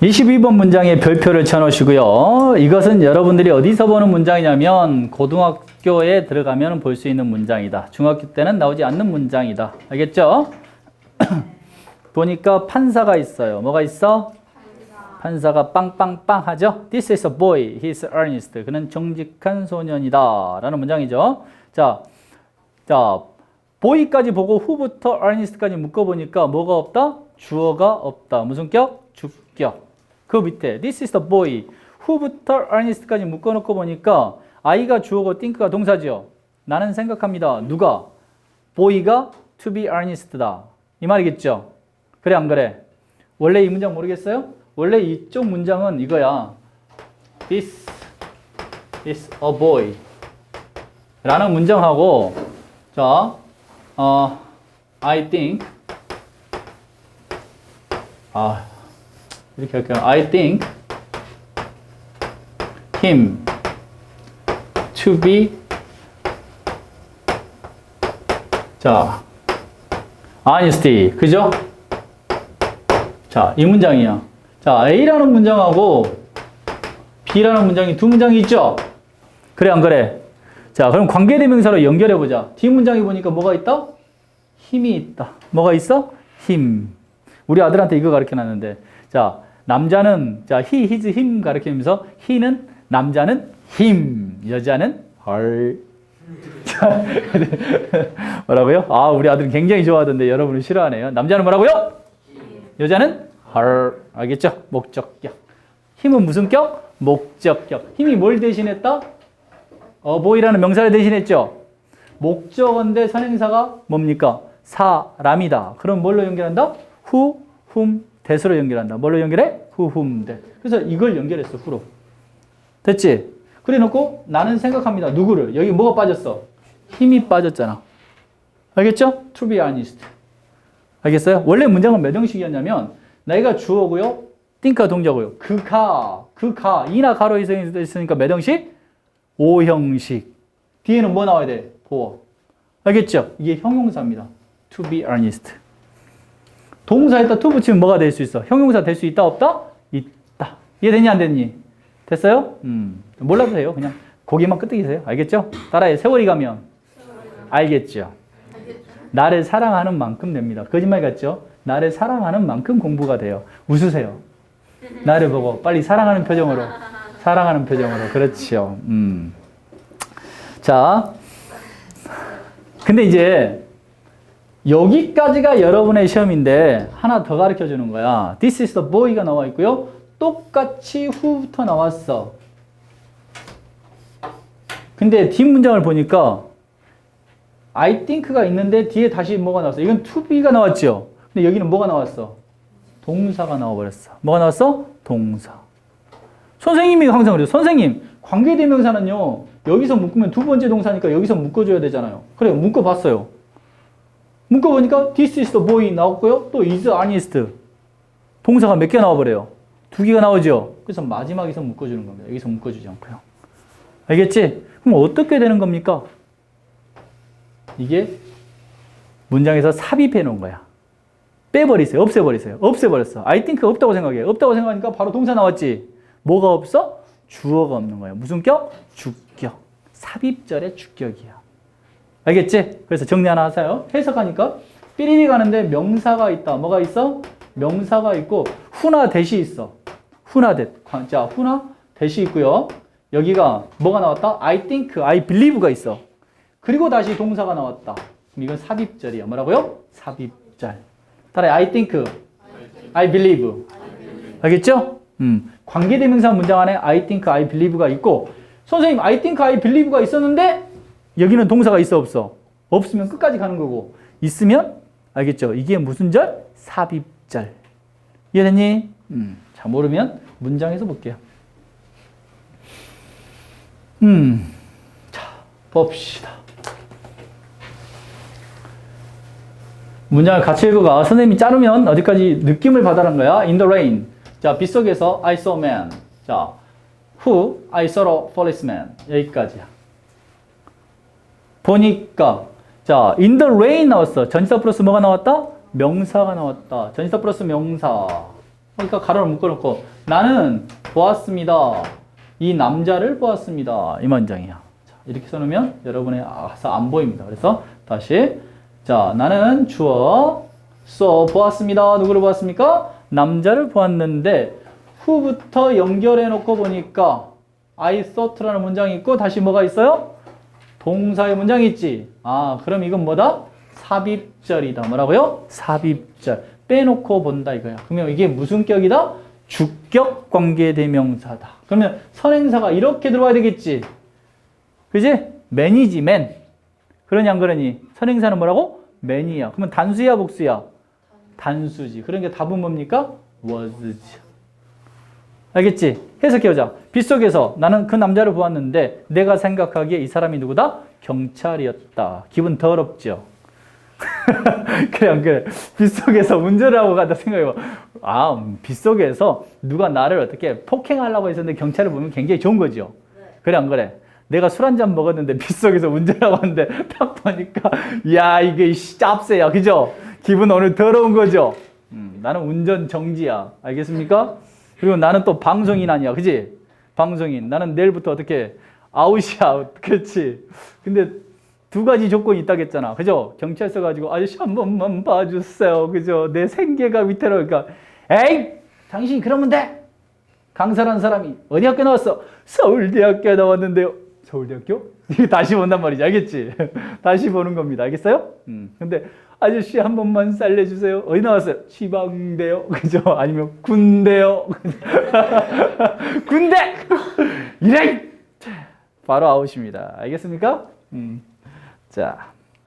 22번 문장에 별표를 쳐놓으시고요. 이것은 여러분들이 어디서 보는 문장이냐면 고등학교에 들어가면 볼 수 있는 문장이다. 중학교 때는 나오지 않는 문장이다. 알겠죠? 보니까 판사가 있어요. 뭐가 있어? 판사 가 빵빵빵 하죠. This is a boy. He is earnest. 그는 정직한 소년이다. 라는 문장이죠. 자, 자, boy까지 보고 who부터 earnest까지 묶어보니까 뭐가 없다? 주어가 없다. 무슨 격? 주격. 그 밑에 this is the boy. who부터 earnest까지 묶어놓고 보니까 I가 주어고 think가 동사죠. 나는 생각합니다. 누가? boy가 to be earnest다. 이 말이겠죠. 그래 안 그래? 원래 이 문장 모르겠어요? 원래 이쪽 문장은 이거야. This is a boy. 라는 문장하고 자, 어, I think 아 이렇게 할게요. I think him to be 자, honesty 그죠? 자, 이 문장이야. 자, A라는 문장하고 B라는 문장이 두 문장이 있죠? 그래, 안 그래? 자, 그럼 관계대명사로 연결해 보자. 뒷 문장에 보니까 뭐가 있다? 힘이 있다. 뭐가 있어? 힘. 우리 아들한테 이거 가르쳐 놨는데, 자, 남자는, 자, he, his, him 가르치면서, he는, 남자는 힘, 여자는 헐. 자, 뭐라고요? 아, 우리 아들은 굉장히 좋아하던데 여러분은 싫어하네요. 남자는 뭐라고요? 여자는 헐. 알겠죠? 목적격. 힘은 무슨 격? 목적격. 힘이 뭘 대신했다? 어보이라는 명사를 대신했죠. 목적어인데 선행사가 뭡니까? 사람이다. 그럼 뭘로 연결한다? 후, 훔, 대수로 연결한다. 뭘로 연결해? 후, 훔, 대. 그래서 이걸 연결했어, 후로. 됐지? 그래 놓고 나는 생각합니다. 누구를? 여기 뭐가 빠졌어? 힘이 빠졌잖아. 알겠죠? To be honest. 알겠어요? 원래 문장은 몇 형식이었냐면 내가 주어고요. think가 동작고요. 그 가, 그 가, 이나 가로 있으니까 몇 형식? 5형식. 뒤에는 뭐 나와야 돼? 보어. 알겠죠? 이게 형용사입니다. To be earnest. 동사에다 to 붙이면 뭐가 될 수 있어? 형용사 될 수 있다 없다? 있다. 이해되니 안 되니? 됐어요? 음. 몰라도 돼요. 그냥 고개만 끄덕이세요. 알겠죠? 따라해. 세월이 가면 알겠죠? 나를 사랑하는 만큼 됩니다. 거짓말 같죠? 나를 사랑하는 만큼 공부가 돼요. 웃으세요. 나를 보고 빨리 사랑하는 표정으로. 사랑하는 표정으로. 그렇죠. 음. 자. 근데 이제 여기까지가 여러분의 시험인데 하나 더 가르쳐 주는 거야. This is the boy가 나와 있고요. 똑같이 who부터 나왔어. 근데 뒷문장을 보니까 I think가 있는데 뒤에 다시 뭐가 나왔어? 이건 to be가 나왔죠. 근데 여기는 뭐가 나왔어? 동사가 나와버렸어. 뭐가 나왔어? 동사. 선생님이 항상 그래요. 선생님, 관계대명사는요, 여기서 묶으면 두 번째 동사니까 여기서 묶어줘야 되잖아요. 그래, 묶어봤어요. 묶어보니까 this is the boy 나왔고요. 또 is honest. 동사가 몇 개 나와버려요? 두 개가 나오죠? 그래서 마지막에서 묶어주는 겁니다. 여기서 묶어주지 않고요. 알겠지? 그럼 어떻게 되는 겁니까? 이게 문장에서 삽입해 놓은 거야. 빼버리세요. 없애버리세요. 없애버렸어. I think 없다고 생각해. 없다고 생각하니까 바로 동사 나왔지. 뭐가 없어? 주어가 없는 거예요. 무슨 격? 주격. 삽입절의 주격이야. 알겠지? 그래서 정리 하나 하세요. 해석하니까 삐리리 가는데 명사가 있다. 뭐가 있어? 명사가 있고 후나 대시 있어. 후나 대. 자, 후나 대시 있고요. 여기가 뭐가 나왔다? I think, I believe가 있어. 그리고 다시 동사가 나왔다. 그럼 이건 삽입절이야. 뭐라고요? 삽입절. 따라해. I think, I believe. 알겠죠? 음. 관계대명사 문장 안에 I think, I believe가 있고 선생님, I think, I believe가 있었는데 여기는 동사가 있어 없어? 없으면 끝까지 가는 거고 있으면 알겠죠? 이게 무슨 절? 삽입절. 이해됐니? 음. 자, 모르면 문장에서 볼게요. 음. 자, 봅시다. 문장을 같이 읽어가. 선생님이 자르면 어디까지 느낌을 받아라는 거야? In the rain. 자, 빗속에서 I saw a man. 자, who I saw a policeman. 여기까지야. 보니까 자, in the rain 나왔어. 전치사 플러스 뭐가 나왔다? 명사가 나왔다. 전치사 플러스 명사. 그러니까 가로를 묶어놓고 나는 보았습니다. 이 남자를 보았습니다. 이 문장이야. 자, 이렇게 써놓으면 여러분의 아서 안 보입니다. 그래서 다시 자 나는 주어 써 보았습니다. 누구를 보았습니까? 남자를 보았는데 후부터 연결해 놓고 보니까 I thought라는 문장이 있고 다시 뭐가 있어요? 동사의 문장이 있지. 아, 그럼 이건 뭐다? 삽입절이다. 뭐라고요? 삽입절. 빼놓고 본다 이거야. 그러면 이게 무슨 격이다? 주격 관계대명사다. 그러면 선행사가 이렇게 들어와야 되겠지. 그지? 맨이지, 맨. 그러냐, 안 그러니? 선행사는 뭐라고? 맨이야. 그러면 단수야, 복수야? 단수지. 그러니까 답은 뭡니까? was지. 알겠지? 해석해 보자. 빗속에서 나는 그 남자를 보았는데 내가 생각하기에 이 사람이 누구다? 경찰이었다. 기분 더럽죠? 그래, 안 그래? 빗속에서 운전을 하고 가다 생각해봐. 아, 음, 빗속에서 누가 나를 어떻게 폭행하려고 했었는데 경찰을 보면 굉장히 좋은 거죠? 그래, 안 그래? 내가 술 한 잔 먹었는데 빗속에서 운전하고 왔는데 딱 보니까 야, 이게 씨, 짭새야. 그죠? 기분 오늘 더러운 거죠? 음, 나는 운전 정지야. 알겠습니까? 그리고 나는 또 방송인 아니야. 그지? 방송인. 나는 내일부터 어떻게 아웃이야. 그렇지? 근데 두 가지 조건이 있다겠잖아. 그죠? 경찰서 가지고 아저씨 한 번만 봐주세요. 그죠? 내 생계가 위태로우니까 에이! 당신이 그러면 돼! 강사라는 사람이 어디 학교 나왔어? 서울대학교 나왔는데요. 서울대학교? 다시 본단 말이지. 알겠지? 다시 보는 겁니다. 알겠어요? 음. 근데 아저씨 한 번만 살려주세요. 어디 나왔어요? 지방대요. 그죠? 아니면 군대요. 군대! 이래! 바로 아웃입니다. 알겠습니까? 음. 자.